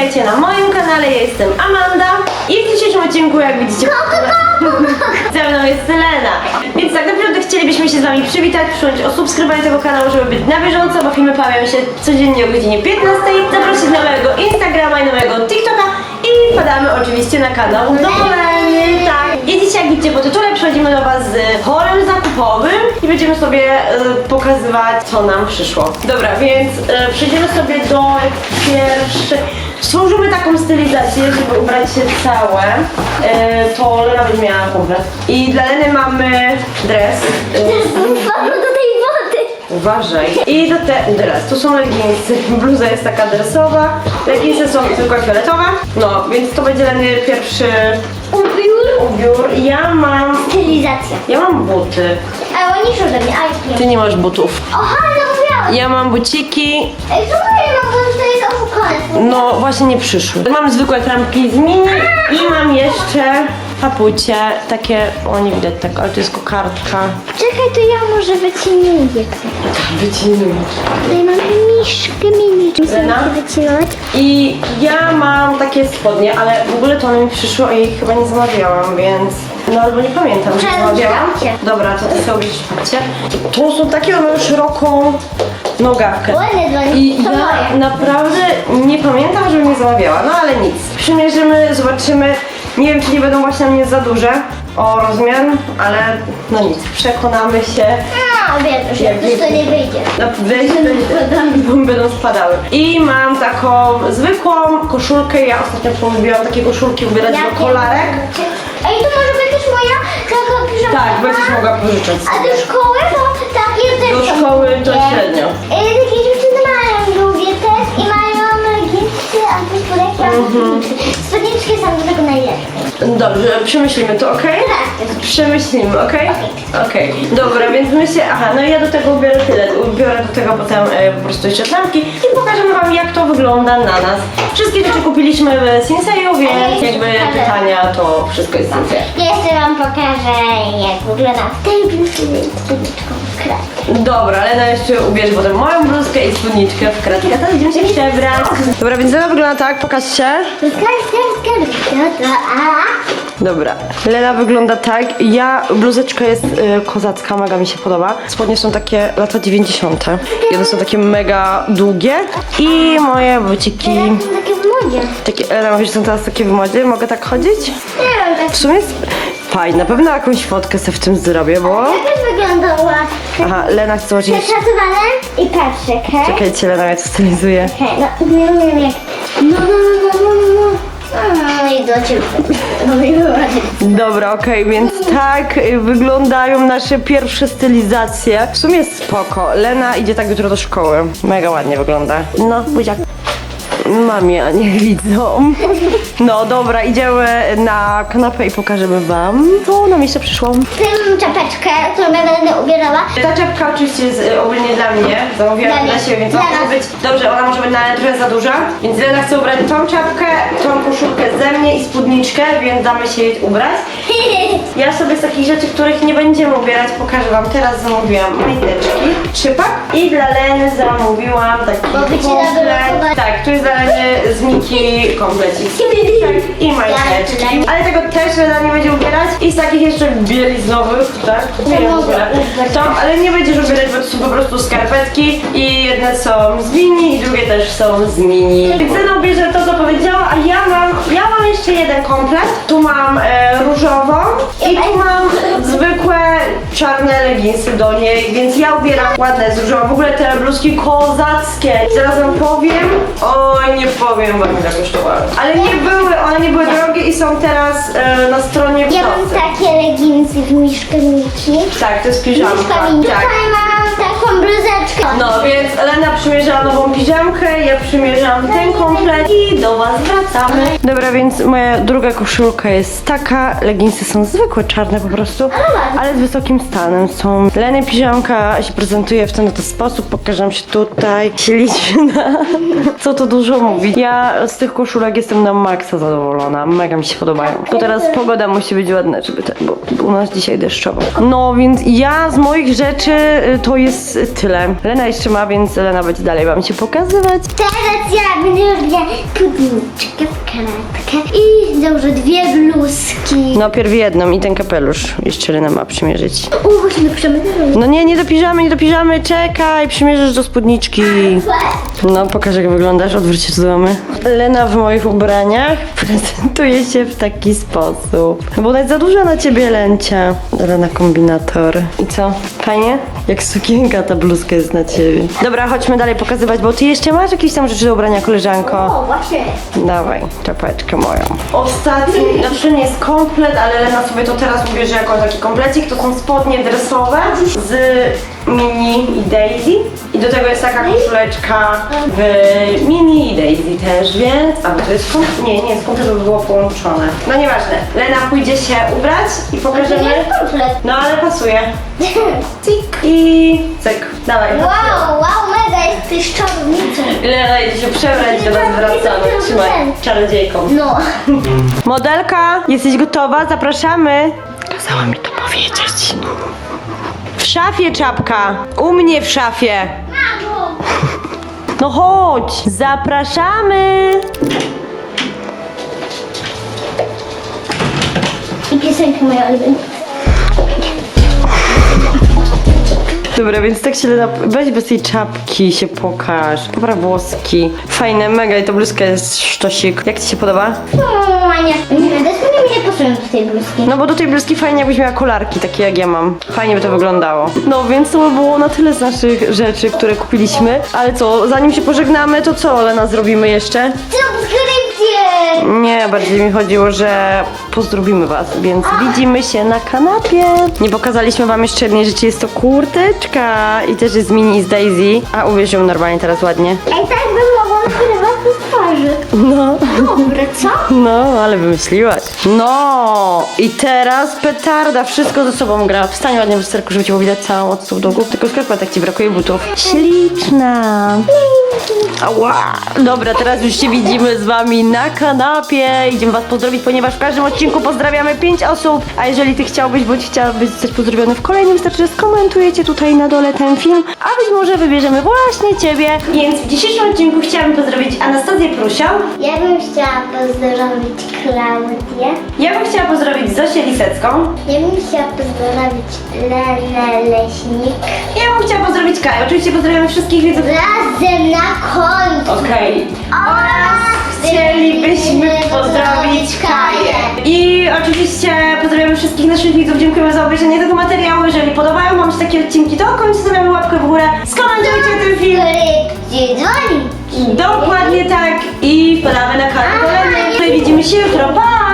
witajcie na moim kanale, ja jestem Amanda i w dzisiejszym odcinku, jak widzicie, ze mną jest Lena. Więc tak naprawdę chcielibyśmy się z wami przywitać, przyjąć o subskrybowanie tego kanału, żeby być na bieżąco, bo filmy pojawiają się codziennie o godzinie 15, zaprosić na mojego Instagrama i na mojego TikToka i wpadamy oczywiście na kanał do tak. I dzisiaj, jak widzicie po tytule, przychodzimy do was z horem zakupowym i będziemy sobie e, pokazywać, co nam przyszło. Dobra, więc e, przejdziemy sobie do pierwszej... Stworzymy taką stylizację, żeby ubrać się całe. E, to Lena będzie miała komplet. I dla Leny mamy dres. Wpadło do tej wody. Uważaj. I do te dres. Tu są leginsy. Bluza jest taka dresowa. Leginsy są tylko fioletowe. No, więc to będzie Leny pierwszy Ubiór. ubiór. Ja mam... Stylizacja. Ja mam buty. A oni ode mnie, a Ty nie. nie masz butów. Oha, zapomniałam. Ja mam buciki. Ej, co ja mam, bo to jest No, właśnie nie przyszły. Mam zwykłe trampki z mini i mam jeszcze papucie. Takie, o nie widać tego, ale to jest kokardka. Czekaj, to ja może wycinuję. Wycinuję. Tutaj mamy miszkę mini. Lena? wycinać? I ja mam takie spodnie, ale w ogóle to one mi przyszło, a ich chyba nie zamawiałam, więc... No albo nie pamiętam, że zamawiałam. Dobra, to ty sobie szpację. To są takie, one mają szeroką nogawkę. Ładne dla nich, I to ja moje. naprawdę nie pamiętam, żebym je zamawiała, no ale nic. Przymierzymy, zobaczymy. Nie wiem, czy nie będą właśnie na mnie za duże o rozmiar, ale no nic, przekonamy się. A, wiem, Jak jakoś to nie wyjdzie. No, wyjdzie, bo będą spadały. I mam taką zwykłą koszulkę. Ja ostatnio polubiłam takie koszulki ubierać do kolarek. Ej, to może będziesz moja taka piżamka? Tak, będziesz mogła pożyczać. A do szkoły to takie też Do są szkoły to długie. średnio. Ej, takie dziewczyny mają długie też i mają leginsy, a tu spodeki, a Mhm. Spódniczki są do tego najlepsze. Dobrze, przemyślimy to, ok? Tak. Przemyślimy, ok? Okej. Dobra, więc my się. Aha, no ja do tego ubiorę tyle. Ubiorę do tego potem e, po prostu jeszcze klamki i pokażemy wam jak to wygląda na nas. Wszystkie rzeczy kupiliśmy w Sinseju, więc jakby pytania to wszystko jest Sinsei. Ja jeszcze wam pokażę, jak wygląda w tej bluzce z spódniczką w kratkę. Dobra, Lena jeszcze ubierze potem moją bluzkę i spódniczkę w kratkę. Teraz będziemy się przebrać. Dobra, więc Lena wygląda tak, pokaż się. A. Dobra, Lena wygląda tak. Ja, bluzeczka jest y, kozacka, mega mi się podoba. Spodnie są takie lata 90. I one są takie mega długie. I moje buciki. Takie w modzie. Takie, Lena, mówisz, że są teraz takie w modzie? Mogę tak chodzić? Nie W sumie jest fajne. Na pewno jakąś fotkę sobie w tym zrobię, bo... Jak też wyglądała? Aha, Lena chce zobaczyć... Przepracowane i patrzę, hej? Czekajcie, Lena mnie to stylizuje. Hej, no nie wiem jak. No, no, no, no, no, no. No. Dobra, okej, więc tak y, wyglądają nasze pierwsze stylizacje. W sumie jest spoko. Lena idzie tak jutro do szkoły. Mega ładnie wygląda. No, buziak. Mamie, a nie widzą. No dobra, idziemy na kanapę i pokażemy wam, co nam jeszcze przyszło. Tym czapeczkę, którą ja będę ubierała. Ta czapka oczywiście jest y, ogólnie dla mnie. Zamówiłam Dla dla mnie. siebie, więc Dla ona może nas. być... Dobrze, ona może być na trochę za duża. Więc Lena chce ubrać tą czapkę, tą koszulkę ze mnie i spódniczkę, więc damy się jej ubrać. Ja sobie z takich rzeczy, których nie będziemy ubierać, pokażę wam. Teraz zamówiłam majteczki, trzypak i dla Leny zamówiłam taki Bo by ci. Tak, tu jest dla Z Miki komplecik. Tak, I majteczki. Ale tego też Lena nie będzie ubierać. I z takich jeszcze bieliznowych, tak? Nie wiem. To, ale nie będziesz ubierać, bo to są po prostu skarpetki i jedne są z mini i drugie też są z mini. Więc Lena ubierze to, co powiedziała, a ja mam, ja mam jeszcze jeden komplet. Tu mam e, różową i tu mam zwykłe czarne leginsy do niej, więc ja ubieram ładne z. W ogóle te bluzki kozackie. Zaraz wam powiem. Oj, nie powiem wam ile kosztowały. Ale nie były, one nie były drogie i są teraz e, na stronie w Ja mam takie leginsy w miszkę Miki. Tak, to jest piżamka. Miszka Miki. Tak. Tutaj mam bluzeczkę. No, więc Elena przymierzała nową piżamkę, ja przymierzałam ten komplet i do was wracamy. Dobra, więc moja druga koszulka jest taka, leginsy są zwykłe, czarne po prostu, ale z wysokim stanem są. Leny piżamka się prezentuje w ten oto sposób, pokażę się tutaj, ślicznie na... Co to dużo mówi. Ja z tych koszulek jestem na maksa zadowolona, mega mi się podobają. To teraz pogoda musi być ładna, żeby ten, bo u nas dzisiaj deszczowo. No, więc ja z moich rzeczy y, to jest tyle. Lena jeszcze ma, więc Lena będzie dalej wam się pokazywać. Teraz ja będę robiła spódniczkę w kratkę i założę dwie bluzki. No, pierw jedną i ten kapelusz jeszcze Lena ma przymierzyć. U, właśnie przemyśleć. No nie, nie dopiżamy, nie dopiżamy, czekaj, przymierzysz do spódniczki. No, pokaż jak wyglądasz, odwróć się do mamy. Lena w moich ubraniach prezentuje się w taki sposób. Bo ona jest za duża na ciebie, Lencia. Lena kombinator. I co? Fajnie? Jak sukienka ta bluzka jest na ciebie. Dobra, chodźmy dalej pokazywać, bo ty jeszcze masz jakieś tam rzeczy do ubrania, koleżanko. O, właśnie. Dawaj, czapeczkę moją. Ostatni, znaczy nie jest komplet, ale Lena sobie to teraz ubierze jako taki komplecik. To są spodnie dresowe z Mini i Daisy. I do tego jest taka koszuleczka w Mini i Daisy też, więc... A, bo to jest komplet? Nie, nie jest komplet, by było połączone. No nieważne. Lena pójdzie się ubrać i pokażemy... nie jest komplet. No ale pasuje. Cyk i cyk. Dawaj. Wow, wow, jesteś czarownicą. Lena idzie się przebrać, do nas wracamy. Trzymaj, czarodziejką. No. Modelka, jesteś gotowa? Zapraszamy. Kazała mi to powiedzieć. W szafie czapka. U mnie w szafie. Mamo. No chodź. Zapraszamy. I piosenka moja ulubiona. Dobra, więc tak się Lena... Weź bez tej czapki się pokaż. Popraw włoski. Fajne, mega i to bluzka jest sztosik. Jak ci się podoba? No, Ania. Nie dlaczego mi nie pasują do tej bluzki? No bo do tej bluzki fajnie jakbyś miała kolarki, takie jak ja mam. Fajnie by to wyglądało. No więc to by było na tyle z naszych rzeczy, które kupiliśmy. Ale co, zanim się pożegnamy, to co Lena zrobimy jeszcze? Nie, bardziej mi chodziło, że pozdrowimy was, więc widzimy się na kanapie. Nie pokazaliśmy wam jeszcze jednej rzeczy, jest to kurteczka i też jest mini z Daisy. A uwierz ją normalnie teraz ładnie. Ej, tak bym mogła z twarzy. No, Dobre, co? no, ale wymyśliłaś. No, i teraz petarda, wszystko ze sobą gra. Wstań ładnie w lusterku, żeby ci było widać całą od stóp do głów, tylko skarpetek ci brakuje butów. Śliczna. Ała. Dobra, teraz już się widzimy z wami na kanapie. Idziemy was pozdrowić, ponieważ w każdym odcinku pozdrawiamy 5 osób. A jeżeli ty chciałbyś bądź chciałabyś zostać pozdrowiony w kolejnym, wystarczy, że skomentujecie tutaj na dole ten film, a być może wybierzemy właśnie ciebie. Więc w dzisiejszym odcinku chciałabym pozdrowić Anastazję Prusią. Ja bym chciała pozdrowić Klaudię. Ja bym chciała pozdrowić Zosię Lisecką. Ja bym chciała pozdrowić Lenę Leśnik. Ja bym chciała pozdrowić Kaję. Oczywiście pozdrawiamy wszystkich widzów. Razem na końcu. Okej. Oraz Chcielibyśmy pozdrowić Kaję. I oczywiście pozdrawiamy wszystkich naszych widzów. Dziękujemy za obejrzenie tego materiału. Jeżeli podobają Wam się takie odcinki, to koniecznie stawiamy łapkę w górę. Skomentujcie ten film. Dzwoni. Dokładnie tak. I wpadamy na kanał kolejny. Tutaj widzimy się jutro. Pa!